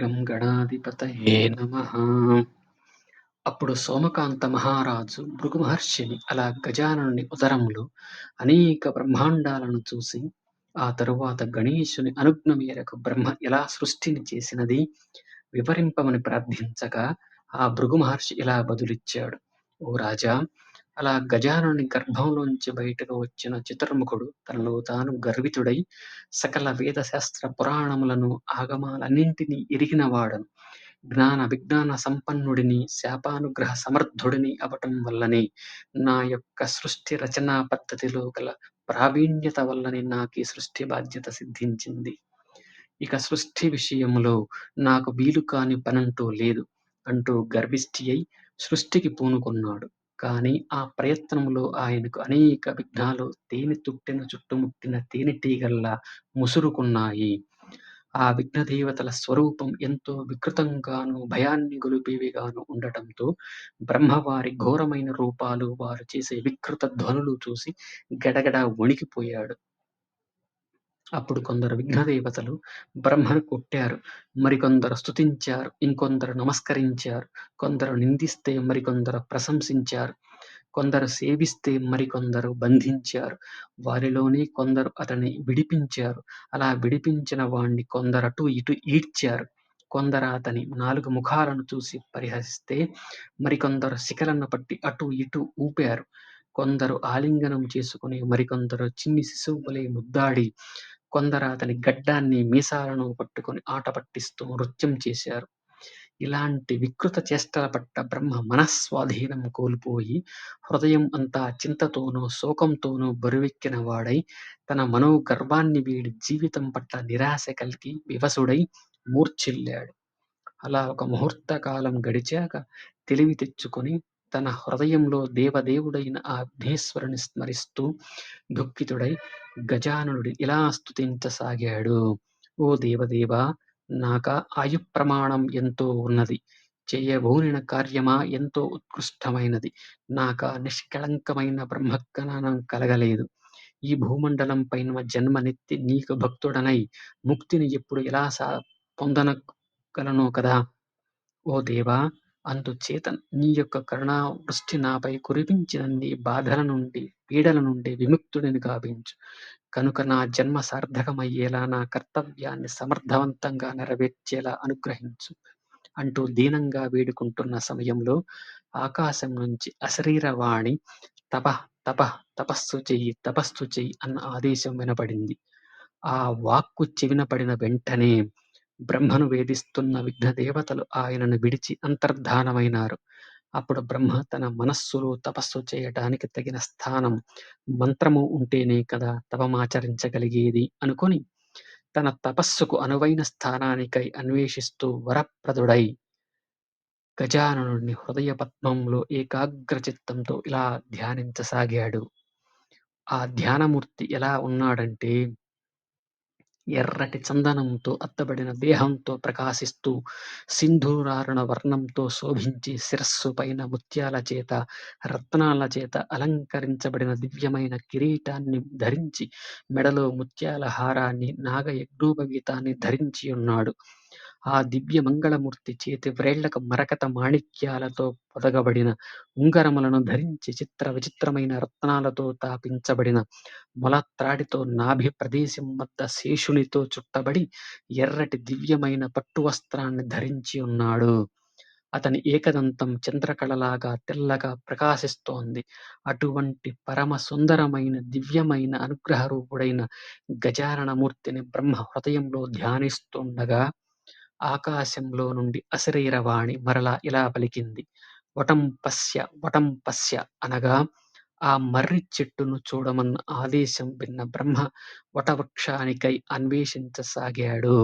గం గణాధిపతయే నమ. అప్పుడు సోమకాంత మహారాజు భృగు మహర్షిని అలా గజాననుని ఉదరంలో అనేక బ్రహ్మాండాలను చూసి ఆ తరువాత గణేశుని అనుజ్ఞ మేరకు బ్రహ్మ ఎలా సృష్టిని చేసినది వివరింపమని ప్రార్థించగా ఆ భృగు మహర్షి ఇలా బదులిచ్చాడు. ఓ రాజా అలా గజానుని గర్భంలోంచి బయటకు వచ్చిన చిత్రముఖుడు తనలో తాను గర్వితుడై సకల వేద శాస్త్ర పురాణములను ఆగమాలన్నింటినీ ఎరిగినవాడను. జ్ఞాన విజ్ఞాన సంపన్నుడిని శాపానుగ్రహ సమర్థుడిని అవటం వల్లనే నా యొక్క సృష్టి రచనా పద్ధతిలో గల ప్రావీణ్యత వల్లనే నాకు ఈ సృష్టి బాధ్యత సిద్ధించింది. ఇక సృష్టి విషయంలో నాకు వీలు కాని పనంటూ లేదు. అంటూ గర్విష్ఠి అయి సృష్టికి పూనుకున్నాడు. కానీ ఆ ప్రయత్నంలో ఆయనకు అనేక విఘ్నాలు తేనె తుట్టెను చుట్టుముట్టిన తేనెటీగల్లా ముసురుకున్నాయి. ఆ విఘ్నదేవతల స్వరూపం ఎంతో వికృతంగాను భయాన్ని గొలిపేవిగాను ఉండటంతో బ్రహ్మవారి ఘోరమైన రూపాలు వారు చేసే వికృత ధ్వనులు చూసి గడగడ వణికిపోయాడు. అప్పుడు కొందరు విఘ్నదేవతలు బ్రహ్మను కొట్టారు. మరికొందరు స్తుతించారు. ఇంకొందరు నమస్కరించారు. కొందరు నిందిస్తే మరికొందరు ప్రశంసించారు. కొందరు సేవిస్తే మరికొందరు బంధించారు. వారిలోనే కొందరు అతన్ని విడిపించారు. అలా విడిపించిన వాణ్ణి కొందరటు ఇటు ఈడ్చారు. కొందరు అతని నాలుగు ముఖాలను చూసి పరిహసిస్తే మరికొందరు శిఖలను పట్టి అటు ఇటు ఊపారు. కొందరు ఆలింగనం చేసుకుని మరికొందరు చిన్ని శిశువు వలె ముద్దాడి కొందరు అతని గడ్డాన్ని మీసాలను పట్టుకొని ఆట పట్టిస్తూ నృత్యం చేశారు. ఇలాంటి వికృత చేష్టల పట్ల బ్రహ్మ మనస్వాధీనం కోల్పోయి హృదయం అంతా చింతతోనూ శోకంతోనూ బరువెక్కిన వాడై తన మనోగర్వాన్ని వీడి జీవితం పట్ల నిరాశ కలిగి వివసుడై మూర్ఛిల్లాడు. అలా ఒక ముహూర్త కాలం గడిచాక తెలివి తెచ్చుకొని తన హృదయంలో దేవదేవుడైన ఆ విఘ్నేశ్వరుని స్మరిస్తూ దుఃఖితుడై గజానుడి ఇలా స్తుతించసాగాడు. ఓ దేవదేవ నాక ఆయు ప్రమాణం ఎంతో ఉన్నది. చేయబోనిన కార్యమా ఎంతో ఉత్కృష్టమైనది. నాక నిష్కళంకమైన బ్రహ్మజ్ఞానం కలగలేదు. ఈ భూమండలం పైన జన్మనెత్తి నీకు భక్తుడనై ముక్తిని ఎప్పుడు ఎలా సా పొందనగలనో కదా? ఓ దేవా అందుచేత నీ యొక్క కరుణా వృష్టి నాపై నీ బాధల నుండి పీడల నుండి విముక్తుడిని గావించు. కనుక నా జన్మ సార్థకమయ్యేలా నా కర్తవ్యాన్ని సమర్థవంతంగా నెరవేర్చేలా అనుగ్రహించు. అంటూ దీనంగా వేడుకుంటున్న సమయంలో ఆకాశం నుంచి అశరీరవాణి తప తప తపస్సు చెయ్యి తపస్సు చెయ్యి అన్న ఆదేశం వినపడింది. ఆ వాక్కు చెవిన పడిన వెంటనే బ్రహ్మను వేధిస్తున్న విఘ్న దేవతలు ఆయనను విడిచి అంతర్ధానమైనారు. అప్పుడు బ్రహ్మ తన మనస్సులో తపస్సు చేయటానికి తగిన స్థానం మంత్రము ఉంటేనే కదా తపమాచరించగలిగేది అనుకొని తన తపస్సుకు అనువైన స్థానానికై అన్వేషిస్తూ వరప్రదుడై గజాననుడిని హృదయ పద్మంలో ఏకాగ్ర చిత్తంతో ఇలా ధ్యానించసాగాడు. ఆ ధ్యానమూర్తి ఎలా ఉన్నాడంటే ఎర్రటి చందనంతో అత్తబడిన దేహంతో ప్రకాశిస్తూ సింధూరారుణ వర్ణంతో శోభించి శిరస్సు పైన ముత్యాల చేత రత్నాల చేత అలంకరించబడిన దివ్యమైన కిరీటాన్ని ధరించి మెడలో ముత్యాల హారాన్ని నాగయజ్ఞోపవీతాన్ని ధరించి ఉన్నాడు. ఆ దివ్య మంగళమూర్తి చేతి వ్రేళ్ళకు మరకత మాణిక్యాలతో పొదగబడిన ఉంగరములను ధరించి చిత్ర విచిత్రమైన రత్నాలతో తాపించబడిన మొలత్రాడితో నాభి ప్రదేశం వద్ద శేషునితో చుట్టబడి ఎర్రటి దివ్యమైన పట్టు వస్త్రాన్ని ధరించి ఉన్నాడు. అతని ఏకదంతం చంద్రకళలాగా తెల్లగా ప్రకాశిస్తోంది. అటువంటి పరమ సుందరమైన దివ్యమైన అనుగ్రహ రూపుడైన గజారణమూర్తిని బ్రహ్మ హృదయంలో ధ్యానిస్తుండగా ఆకాశంలో నుండి అశరీరవాణి మరలా ఇలా పలికింది. వటం పశ్య వటం పశ్య అనగా ఆ మర్రి చెట్టును చూడమన్న ఆదేశం విన్న బ్రహ్మ వటవృక్షానికై అన్వేషించసాగాడు.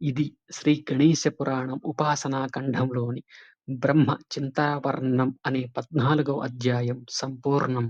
ఇది శ్రీ గణేశ పురాణం ఉపాసనా ఖండంలోని బ్రహ్మ చింతావర్ణం అనే పద్నాలుగవ అధ్యాయం సంపూర్ణం.